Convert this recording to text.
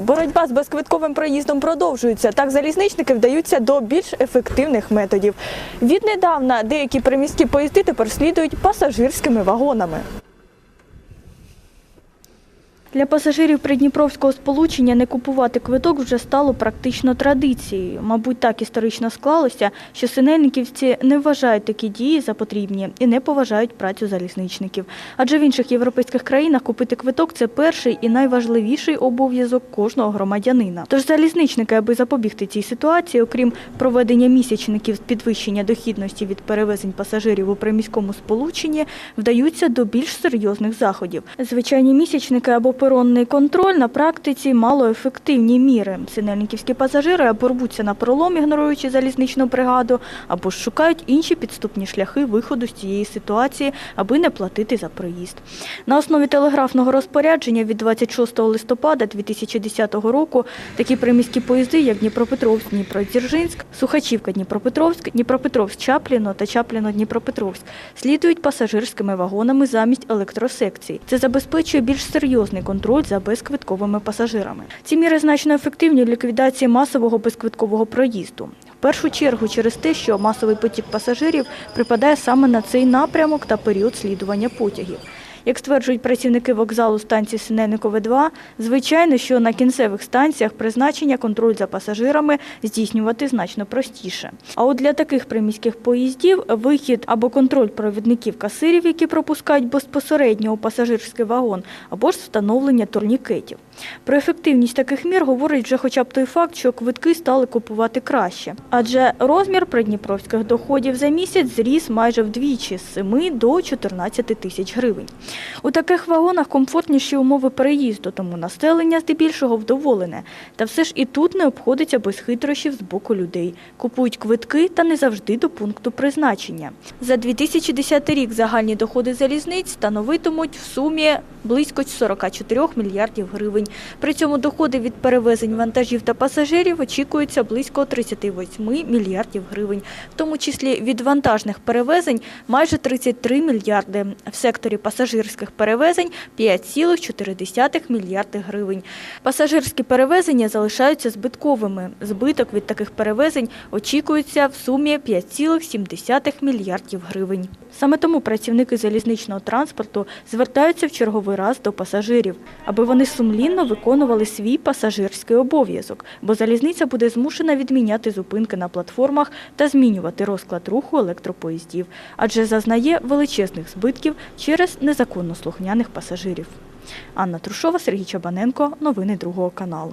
Боротьба з безквитковим проїздом продовжується. Так залізничники вдаються до більш ефективних методів. Віднедавна деякі приміські поїзди тепер слідують пасажирськими вагонами. Для пасажирів придніпровського сполучення не купувати квиток вже стало практично традицією. Мабуть, так історично склалося, що синельниківці не вважають такі дії за потрібні і не поважають працю залізничників. Адже в інших європейських країнах купити квиток це перший і найважливіший обов'язок кожного громадянина. Тож залізничники, аби запобігти цій ситуації, окрім проведення місячників з підвищення дохідності від перевезень пасажирів у приміському сполученні, вдаються до більш серйозних заходів. Звичайні місячники або перонний контроль на практиці малоефективні міри. Синельниківські пасажири або рвуться на пролом, ігноруючи залізничну бригаду, або ж шукають інші підступні шляхи виходу з цієї ситуації, аби не платити за проїзд. На основі телеграфного розпорядження від 26 листопада 2010 року такі приміські поїзди, як Дніпропетровськ, Дніпродзержинськ, Сухачівка, Дніпропетровськ, Дніпропетровськ, Чапліно та Чапліно, Дніпропетровськ слідують пасажирськими вагонами замість електросекцій. Це забезпечує більш серйозний контроль за безквитковими пасажирами. Ці міри значно ефективні в ліквідації масового безквиткового проїзду. В першу чергу через те, що масовий потік пасажирів припадає саме на цей напрямок та період слідування потягів. Як стверджують працівники вокзалу станції Синельникове 2, звичайно, що на кінцевих станціях призначення контроль за пасажирами здійснювати значно простіше. А от для таких приміських поїздів вихід або контроль провідників касирів, які пропускають безпосередньо у пасажирський вагон, або ж встановлення турнікетів. Про ефективність таких мір говорить вже хоча б той факт, що квитки стали купувати краще. Адже розмір придніпровських доходів за місяць зріс майже вдвічі з 7 до 14 тисяч гривень. У таких вагонах комфортніші умови переїзду, тому населення здебільшого вдоволене. Та все ж і тут не обходиться без хитрощів з боку людей. Купують квитки та не завжди до пункту призначення. За 2010 рік загальні доходи залізниць становитимуть в сумі близько 44 мільярдів гривень. При цьому доходи від перевезень вантажів та пасажирів очікуються близько 38 мільярдів гривень, в тому числі від вантажних перевезень майже 33 мільярди. В секторі пасажирських перевезень 5,4 мільярди гривень. Пасажирські перевезення залишаються збитковими. Збиток від таких перевезень очікується в сумі 5,7 мільярдів гривень. Саме тому працівники залізничного транспорту звертаються в черговий раз до пасажирів, аби вони сумлінно виконували свій пасажирський обов'язок, бо залізниця буде змушена відміняти зупинки на платформах та змінювати розклад руху електропоїздів, адже зазнає величезних збитків через незаконно слухняних пасажирів. Анна Трушова, Сергій Чабаненко. Новини другого каналу.